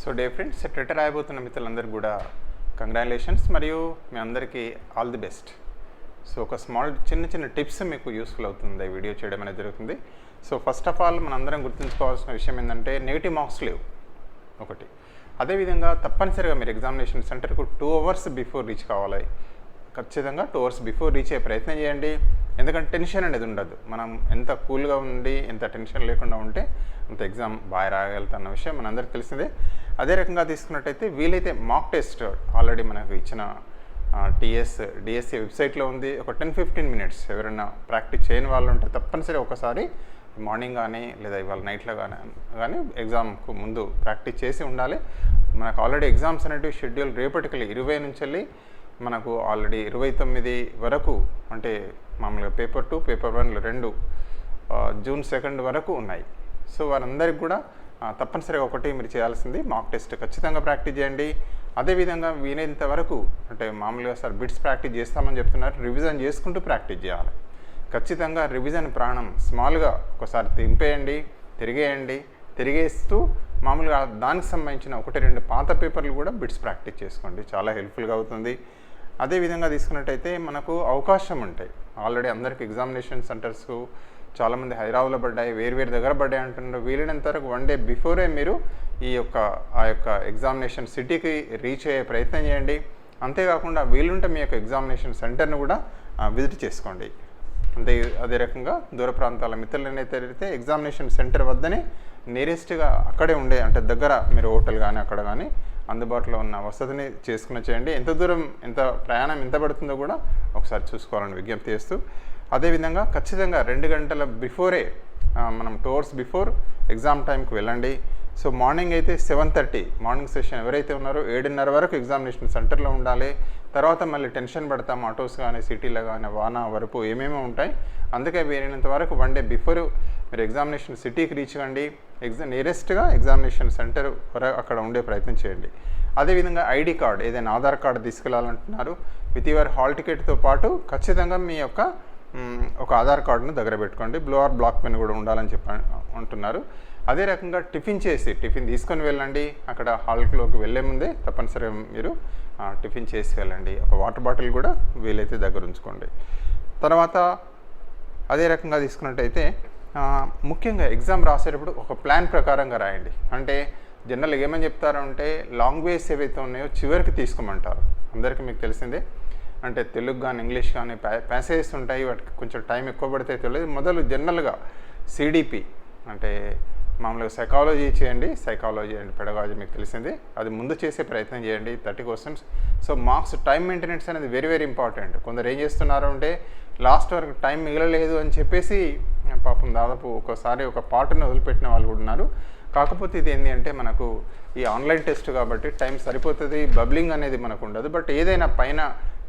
So day friends Twitter రాయబోతున్న మిత్రులందరికీ కూడా కంగ్రాచులేషన్స్ మరియు మీ అందరికీ ఆల్ ది బెస్ట్ సో ఒక స్మాల్ చిన్న చిన్న టిప్స్ మీకు యూస్ఫుల్ అవుతుంది ఈ వీడియో చేయడం అనేది జరుగుతుంది. సో ఫస్ట్ ఆఫ్ ఆల్ మనందరం గుర్తుంచుకోవాల్సిన విషయం ఏంటంటే నెగిటివ్ మార్క్స్ లేవు. ఒకటి. అదేవిధంగా తప్పనిసరిగా మీరు ఎగ్జామినేషన్ సెంటర్కు టూ అవర్స్ బిఫోర్ రీచ్ కావాలి. ఖచ్చితంగా టూ అవర్స్ బిఫోర్ రీచ్ అయ్యే ప్రయత్నం చేయండి. ఎందుకంటే టెన్షన్ అనేది ఉండదు. మనం ఎంత కూల్గా ఉండి ఎంత టెన్షన్ లేకుండా ఉంటే అంత ఎగ్జామ్ బాగా రాగలుగుతున్న విషయం మనందరికీ తెలిసిందే. అదే రకంగా తీసుకున్నట్టయితే వీలైతే మాక్ టెస్ట్ ఆల్రెడీ మనకు ఇచ్చిన టీఎస్ డిఎస్సి వెబ్సైట్లో ఉంది. ఒక టెన్ ఫిఫ్టీన్ మినిట్స్ ఎవరైనా ప్రాక్టీస్ చేయని వాళ్ళు ఉంటే తప్పనిసరి ఒకసారి మార్నింగ్ కానీ లేదా ఇవాళ నైట్లో కానీ కానీ ఎగ్జామ్కు ముందు ప్రాక్టీస్ చేసి ఉండాలి. మనకు ఆల్రెడీ ఎగ్జామ్స్ అనేటివి షెడ్యూల్ రేపటికి ఇరవై నుంచి వెళ్ళి మనకు ఆల్రెడీ ఇరవై తొమ్మిది వరకు అంటే మామూలుగా పేపర్ టూ పేపర్ వన్లు రెండు జూన్ సెకండ్ వరకు ఉన్నాయి. సో వారందరికి కూడా తప్పనిసరిగా ఒకటి మీరు చేయాల్సింది మాక్ టెస్ట్ ఖచ్చితంగా ప్రాక్టీస్ చేయండి. అదేవిధంగా వీలైనంత వరకు అంటే మామూలుగా సార్ బిట్స్ ప్రాక్టీస్ చేస్తామని చెప్తున్నారు రివిజన్ చేసుకుంటూ ప్రాక్టీస్ చేయాలి. ఖచ్చితంగా రివిజన్ ప్రాణం స్మాల్గా ఒకసారి తింపేయండి తిరిగేయండి తిరిగేస్తూ మామూలుగా దానికి సంబంధించిన ఒకటి రెండు పాత పేపర్లు కూడా బిట్స్ ప్రాక్టీస్ చేసుకోండి. చాలా హెల్ప్ఫుల్గా అవుతుంది. అదేవిధంగా తీసుకున్నట్టయితే మనకు అవకాశం ఉంటాయి. ఆల్రెడీ అందరికి ఎగ్జామినేషన్ సెంటర్స్కు చాలామంది హైదరాబాద్లో పడ్డాయి వేరు వేరు దగ్గర పడ్డాయి అంటున్నారు. వీలైనంత వరకు వన్ డే బిఫోరే మీరు ఈ యొక్క ఆ యొక్క ఎగ్జామినేషన్ సిటీకి రీచ్ అయ్యే ప్రయత్నం చేయండి. అంతేకాకుండా వీలుంటే మీ యొక్క ఎగ్జామినేషన్ సెంటర్ను కూడా విజిట్ చేసుకోండి. అంతే అదే రకంగా దూర ప్రాంతాల మిత్రులనే అయితే ఎగ్జామినేషన్ సెంటర్ వద్దనే నియరెస్ట్గా అక్కడే ఉండే అంటే దగ్గర మీరు హోటల్ కానీ అక్కడ కానీ అందుబాటులో ఉన్న వసతిని చేసుకుని చేయండి. ఎంత దూరం ఎంత ప్రయాణం ఎంత పడుతుందో కూడా ఒకసారి చూసుకోవాలని విజ్ఞప్తి చేస్తూ అదేవిధంగా ఖచ్చితంగా రెండు గంటల బిఫోరే మనం టూ అవర్స్ బిఫోర్ ఎగ్జామ్ టైంకి వెళ్ళండి. సో మార్నింగ్ అయితే సెవెన్ థర్టీ మార్నింగ్ సెషన్ ఎవరైతే ఉన్నారో ఏడున్నర వరకు ఎగ్జామినేషన్ సెంటర్లో ఉండాలి. తర్వాత మళ్ళీ టెన్షన్ పడతాం ఆటోస్ కానీ సిటీలో కానీ వాన వరకు ఏమేమో ఉంటాయి. అందుకే వేరేంత వరకు వన్ డే బిఫోర్ మీరు ఎగ్జామినేషన్ సిటీకి రీచ్ కండి ఎగ్జామ్ నియరెస్ట్గా ఎగ్జామినేషన్ సెంటర్ వరకు అక్కడ ఉండే ప్రయత్నం చేయండి. అదేవిధంగా ఐడి కార్డ్ ఏదైనా ఆధార్ కార్డు తీసుకెళ్ళాలంటున్నారు. విత్ యువర్ హాల్ టికెట్తో పాటు ఖచ్చితంగా మీ యొక్క ఒక ఆధార్ కార్డును దగ్గర పెట్టుకోండి. బ్లూ ఆర్ బ్లాక్ పెన్ కూడా ఉండాలని చెప్ప అంటున్నారు. అదే రకంగా టిఫిన్ చేసి టిఫిన్ తీసుకొని వెళ్ళండి. అక్కడ హాల్లోకి వెళ్ళే ముందే తప్పనిసరిగా మీరు టిఫిన్ చేసి వెళ్ళండి. ఒక వాటర్ బాటిల్ కూడా వీలైతే దగ్గర ఉంచుకోండి. తర్వాత అదే రకంగా తీసుకున్నట్టయితే ముఖ్యంగా ఎగ్జామ్ రాసేటప్పుడు ఒక ప్లాన్ ప్రకారంగా రాయండి. అంటే జనరల్గా ఏమని చెప్తారంటే లాంగ్వేజ్ ఏవైతే ఉన్నాయో చివరికి తీసుకోమంటారు. అందరికీ మీకు తెలిసిందే. అంటే తెలుగు కానీ ఇంగ్లీష్ కానీ ప్యాసేజెస్ ఉంటాయి వాటికి కొంచెం టైం ఎక్కువ పడితే తెలియదు. మొదలు జనరల్గా సిడిపి అంటే మామూలుగా సైకాలజీ చేయండి సైకాలజీ అండ్ పెడగాలజీ మీకు తెలిసింది. అది ముందు చేసే ప్రయత్నం చేయండి thirty questions so marks time maintenance అనేది వెరీ వెరీ ఇంపార్టెంట్ కొందరు ఏం చేస్తున్నారు అంటే లాస్ట్ వరకు టైం మిగలలేదు అని చెప్పేసి పాపం దాదాపు ఒకసారి ఒక పాటను వదిలిపెట్టిన వాళ్ళు కూడా ఉన్నారు. కాకపోతే ఇది ఏంటి అంటే మనకు ఈ ఆన్లైన్ టెస్ట్ కాబట్టి టైం సరిపోతుంది బబ్లింగ్ అనేది మనకు ఉండదు. బట్ ఏదైనా పైన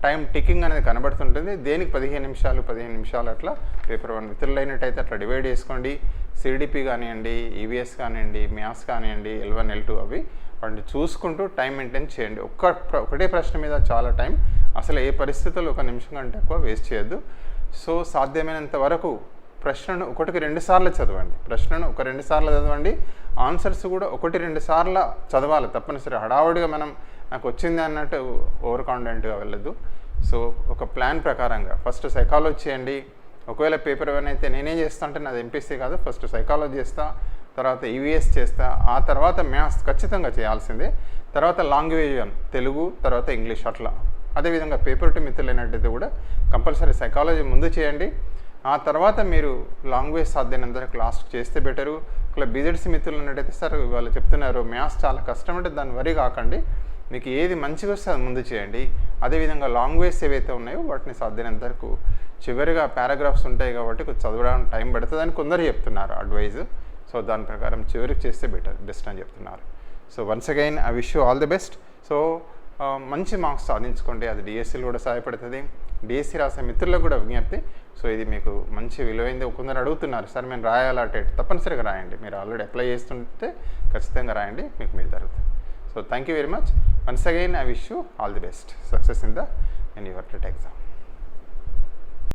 టైం టికింగ్ అనేది కనబడుతుంటుంది. దేనికి పదిహేను నిమిషాలు పదిహేను నిమిషాలు అట్లా పేపర్ వన్ మిత్రులైనట్టయితే అట్లా డివైడ్ చేసుకోండి. సిడిపి కానివ్వండి ఈవీఎస్ కానివ్వండి మ్యాథ్స్ కానివ్వండి ఎల్ వన్ ఎల్ టూ అవి వాటిని చూసుకుంటూ టైం మెయింటైన్ చేయండి. ఒక్క ప్ర- ఒకటే ప్రశ్న మీద చాలా టైం. అసలు ఏ పరిస్థితుల్లో ఒక నిమిషం కంటే ఎక్కువ వేస్ట్ చేయొద్దు. సో సాధ్యమైనంత వరకు ప్రశ్నను ఒకటికి రెండు సార్లు చదవండి. ప్రశ్నను ఒక రెండు సార్లు చదవండి. ఆన్సర్స్ కూడా ఒకటి రెండు సార్లు చదవాలి. తప్పనిసరి హడావుడిగా మనం నాకు వచ్చింది అన్నట్టు ఓవర్ కాన్ఫిడెంట్గా వెళ్ళదు సో ఒక ప్లాన్ ప్రకారంగా. ఫస్ట్ సైకాలజీ చేయండి ఒకవేళ పేపర్ వన్ అయితే నేనేం చేస్తా అంటే నాది ఎంపీసీ కాదు. ఫస్ట్ సైకాలజీ చేస్తా తర్వాత ఈవీఎస్ చేస్తా. ఆ తర్వాత మ్యాథ్స్ ఖచ్చితంగా చేయాల్సిందే. తర్వాత లాంగ్వేజ్ తెలుగు తర్వాత ఇంగ్లీష్ అట్లా. అదేవిధంగా పేపర్ టు మిత్రులు అయినట్టయితే కూడా కంపల్సరీ సైకాలజీ ముందు చేయండి. ఆ తర్వాత మీరు లాంగ్వేజ్ సాధ్యమైనంత క్లాస్ చేస్తే బెటరు. ఇట్లా బిజెడ్స్ మిత్రులు ఉన్నట్టయితే సార్ వాళ్ళు చెప్తున్నారు మ్యాథ్స్ చాలా కష్టం అంటే దాన్ని వరి కాకండి. మీకు ఏది మంచిగా వస్తే అది ముందు చేయండి. అదేవిధంగా లాంగ్వేజ్ ఏవైతే ఉన్నాయో వాటిని సాధ్యమైనంత వరకు చివరిగా పారాగ్రాఫ్స్ ఉంటాయి కాబట్టి కొంచెం చదవడానికి టైం పడుతుందని కొందరు చెప్తున్నారు అడ్వైజ్ సో దాని ప్రకారం చివరికి చేస్తే బెటర్ బెస్ట్ అని చెప్తున్నారు. So once again I wish you all the best so మంచి మార్క్స్ సాధించుకోండి. అది డిఎస్సీలు కూడా సహాయపడుతుంది. డిఎస్సీ రాసే మిత్రులకు కూడా విజ్ఞప్తి. సో ఇది మీకు మంచి విలువైంది. కొందరు అడుగుతున్నారు సార్ మేము రాయాలా? టెట్ తప్పనిసరిగా రాయండి. మీరు ఆల్రెడీ అప్లై చేస్తుంటే ఖచ్చితంగా రాయండి. మీకు మీరు జరుగుతుంది. So, thank you very much. Once again, I wish you all the best. Success in the NU exam.